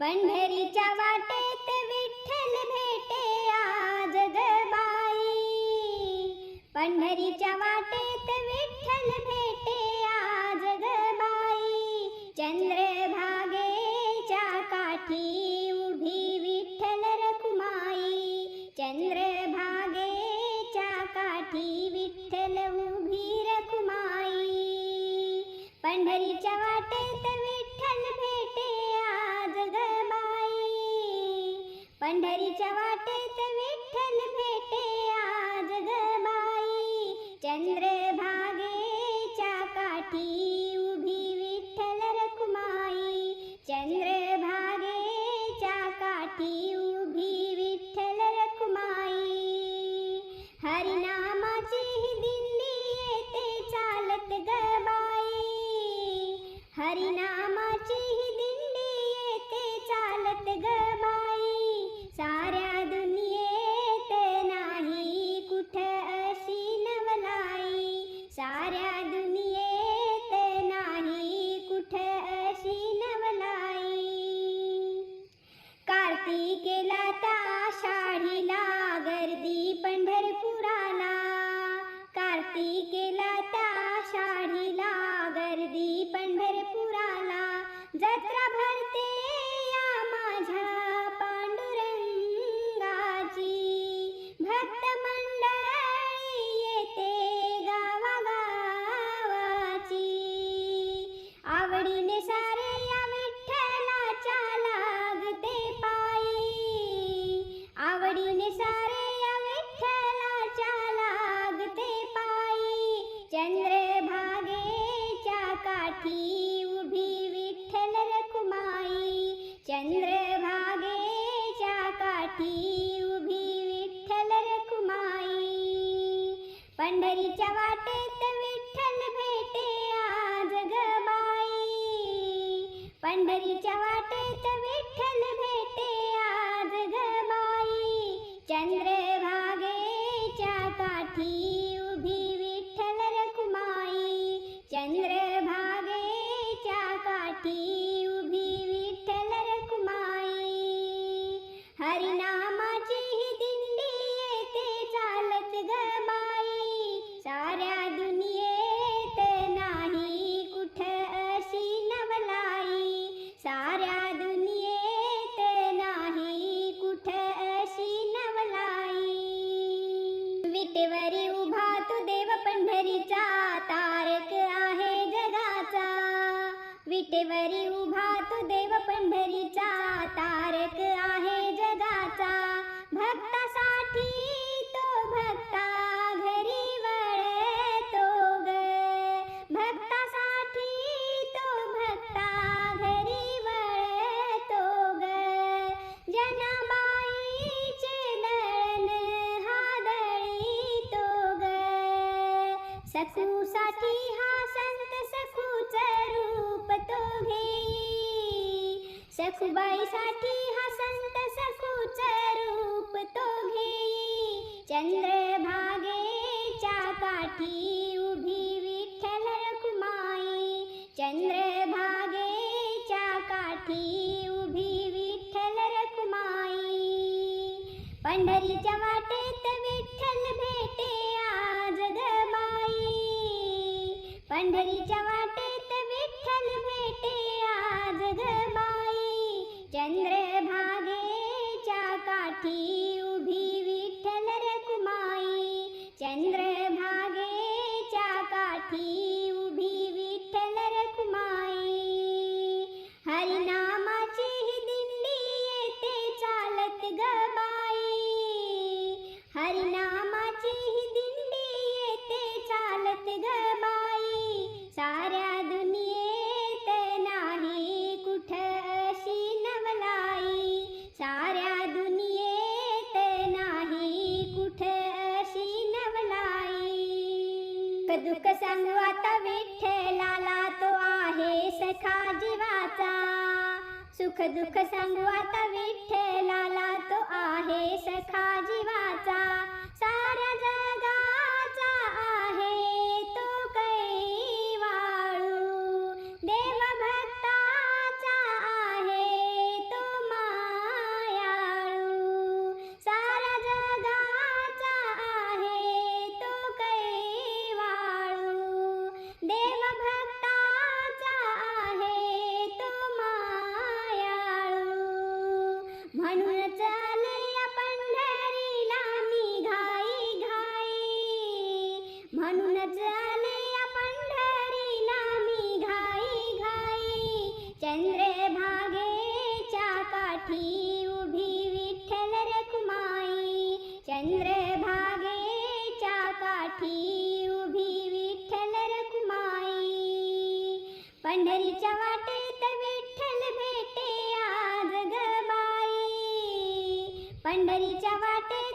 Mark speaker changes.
Speaker 1: पंढरीच्या वाटेत विठ्ठल भेटे आज ग बाई. पंढरीच्या वाटेत विठ्ठल भेटे आज ग बाई. चंद्रभागेच्या काठी उभी विठ्ठल रखुमाई. चंद्रभागेच्या काठी विठ्ठल उभी रखुमाई. पंढरीच्या वाटेत पंढरीच्या वाटेत विठ्ठल भेटे आज गबाई बाई. चंद्रभागेच्या काठी उभी विठ्ठल रखुमाई. चंद्रभागेच्या काठी उभी विठ्ठल रखुमाई. हरिनामाची दिल्ली येते चालत ग हरिनामाची दिल्ली येते चालत गबाई que वाटेत विठ्ठल भेटे आज गबाई पंढरीच्या वाटेत विठ्ठल भेटे आज गबाई चंद्रभागेच्या काठी सखूसाठी हा संत सखूच रूप तो घेई सखुबाईसाठी हा संत सखूच रूप तो घेई चंद्रभागेच्या काठी उभी विठ्ठल रखुमाई. चंद्रभागेच्या काठी उभी विठ्ठल रखुमाई. पंढरीच्या वाट काठी सुख दुःख सांगू आता विठ्ठलाला तो आहे सखा जीवाचा. म्हणूनच आले पंढरीला मी घाई घाई. चंद्रभागेच्या काठी उभी विठ्ठल रखुमाई. चंद्रभागेच्या काठी उभी विठ्ठल रखुमाई. पंढरीच्या वाटेत विठ्ठल भेटे आज गबाई पंढरीच्या वाटेत